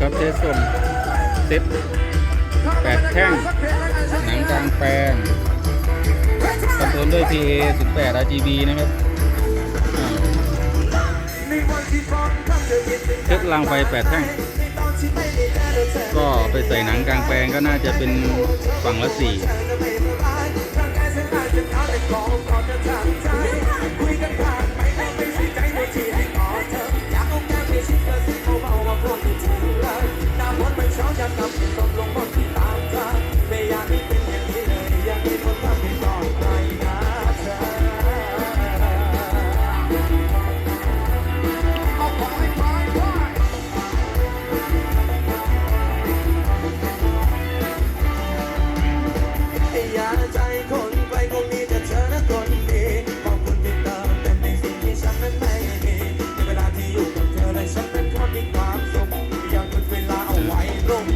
ครับเทสส่งเซ็ตแปดแท่งหนังกลางแปลงคอนโทรลด้วย PA 18 RGB นะครับอ่าเซ็ตรางไฟ8แท่ง ก็ไปใส่หนังกลางแปลงก็น่าจะเป็นฝั่งละสี่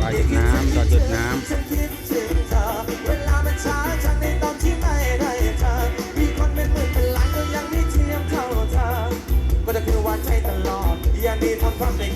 ปลาหยดน้ำปลาหยดน้ำฉันคิดถึงเธอจังในตอนที่ไม่ได้เธอมีคนเป็นหมื่นเป็นล้านก็จะคือวันใจตลอดอย่างนี้ทำความได้ก่อน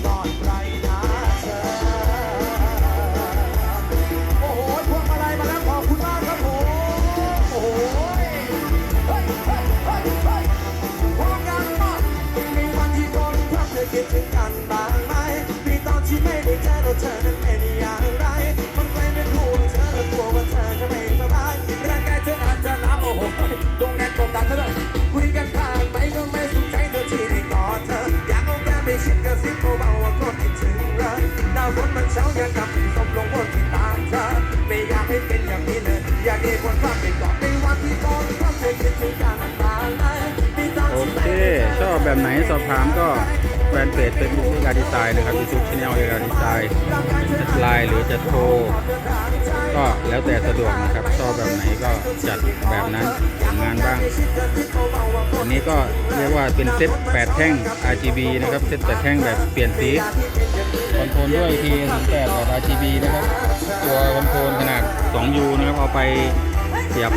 แบบไหนสอบถามก็แฟนเพจเป็นบุ๊กเอกาดีไซน์นะครับยูทูบช anel เอกาดีไซน์จะไลน์หรือจะโทรก็แล้วแต่สะดวกนะครับชอบแบบไหนก็จัดแบบนั้นทำงานบ้างอันนี้ก็เรียกว่าเป็นเซต8แท่ง RGB นะครับเซต8แท่งแบบเปลี่ยนสีคอนโทรลด้วย P8 แบบ RGB นะครับ ตัวคอนโทรลขนาด 2U นะครับเอาไปเสียบ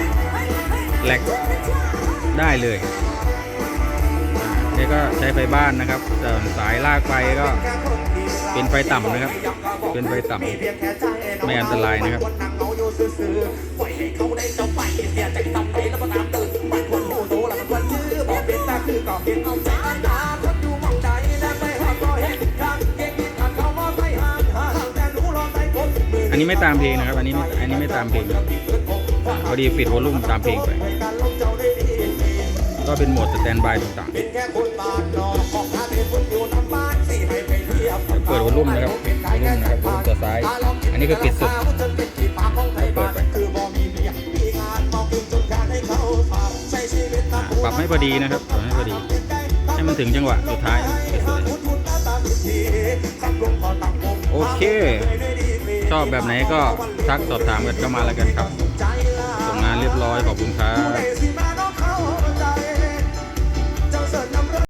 แหลกได้เลย อ่านี่ก็ใช้ไฟบ้านนะครับส่สายลากไฟก็เป็นไฟต่ำนะครับ เป็นไฟต่ำไม่อันตรายนะครับอันนี้ไม่ตามเพลงนะครับ อันนี้อันนี้ไม่ตามเพลงพอดีปิดวอลลุ่มตามเพลงไป ก็เป็นโหมดสแตนบายต่างๆเปิดวอลลุ่มนะครับวอลลุ่มนะครับวอลลุ่มตัวซ้าย อันนี้คือปิดสุดเปิดไปปรับให้พอดีนะครับปรับให้พอดี ให้มันถึงจังหวะสุดท้ายสวยโอเค ชอบแบบไหนก็ทักสอบถามกันเข้ามาแล้วกันครับส่งงานเรียบร้อยขอบคุณครับ